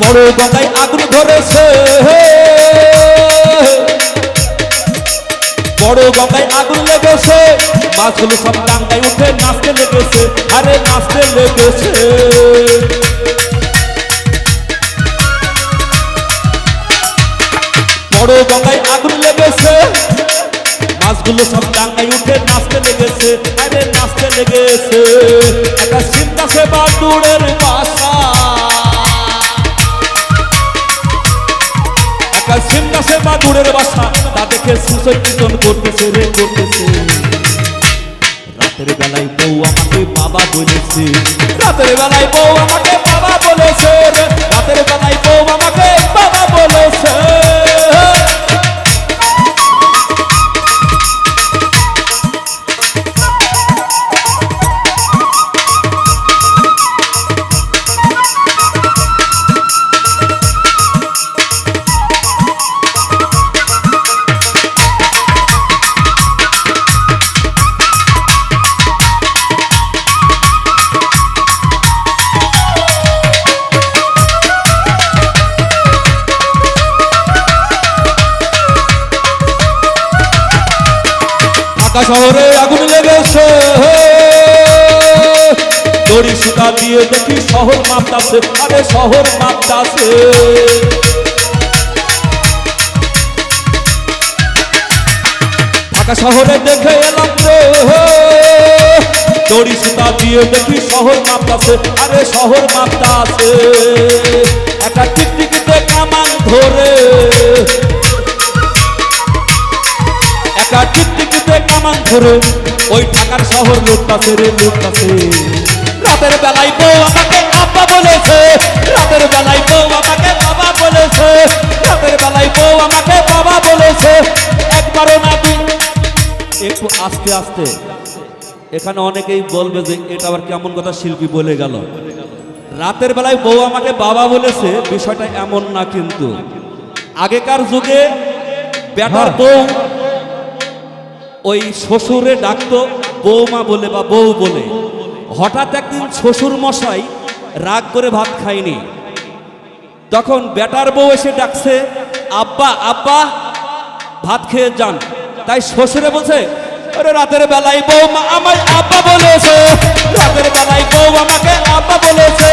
বড় গঙ্গায় আগুন ধরেছে। বড় গঙ্গায় আগুন লেগেছে। মাছগুলো সব ডাঙ্গায় উঠে, নাচতে লেগেছে। আরে নাচতে লেগেছে। বড় গঙ্গায় আগুন লেগেছে। মাছগুলো সব ডাঙ্গায় উঠে, নাচতে লেগেছে। আরে নাচতে লেগেছে। একটা চিন্তা সে বাদুড়ের বাসা বাদুড়ের বাসা তা দেখে সুসই করতেছে রে, করতেছে। রাতের বেলায় বউ আমাকে বাবা বলেছে। রাতের বেলায় বউ আমাকে বাবা আগুন লেগেছে। দড়ি সুতা দিয়ে দেখি শহর মাপতাছে আরে শহর মাপতাছে। ঢাকা শহরে দেখে এলাম রে। দড়ি সুতা দিয়ে দেখি শহর মাপতাছে আরে শহর মাপতাছে। একটা টিকটিকিতে শহর রে লুটতাছে রাতের বেলায় বউ আমাকে আব্বা বলেছে। রাতের বেলায় বউ আমাকে বাবা বলেছে। রাতের বেলায় বউ আমাকে বাবা বলেছে। একবারও না একটু আস্তে আস্তে। এখানে অনেকেই বলবে যে এটা আবার কেমন কথা শিল্পী বলে গেল। রাতের বেলায় বউ আমাকে বাবা বলেছে বিষয়টা এমন না কিন্তু। আগেকার যুগে বেটার বউ ওই শ্বশুরে ডাকতো বৌমা বলে বা বউ বলে, হঠাৎ একদিন শ্বশুর মশাই রাগ করে ভাত খায়নি। তখন বেটার বউ এসে ডাকছে, আব্বা আব্বা, ভাত খেয়ে যান। তাই শ্বশুরে বলছে রাতের বেলায় বউ মা আমার আব্বা বলেছে, রাতের বেলায় বউ আমাকে আব্বা বলেছে।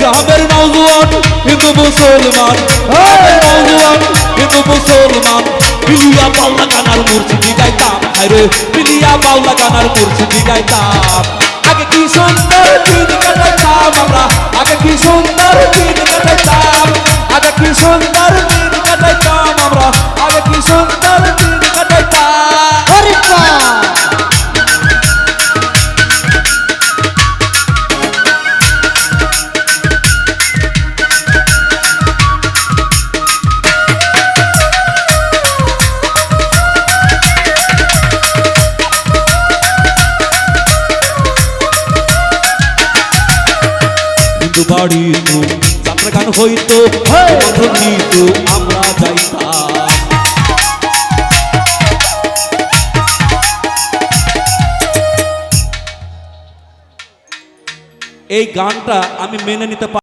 গ্রামের নৌজুয়ান হিন্দু মুসলমান গ্রামের নৌজুয়ান হিন্দু মুসলমান বিলিয়া বাউলা গানার মুর্শিদি গাইতাম আরে বাউলা গানার মুর্শিদি গাইতাম আগে কি সুন্দর দিন কাটাইতাম আমরা, আগে কি সুন্দর দিন কাটাইতাম। আগে কি সুন্দর দিন কাটাইতাম আমরা, আগে কি সুন্দর দিন হিন্দু বাড়ি যাত্রা গান হইতো তো আমরা যাইতাম। এই গানটা আমি মেনে নিতে পারি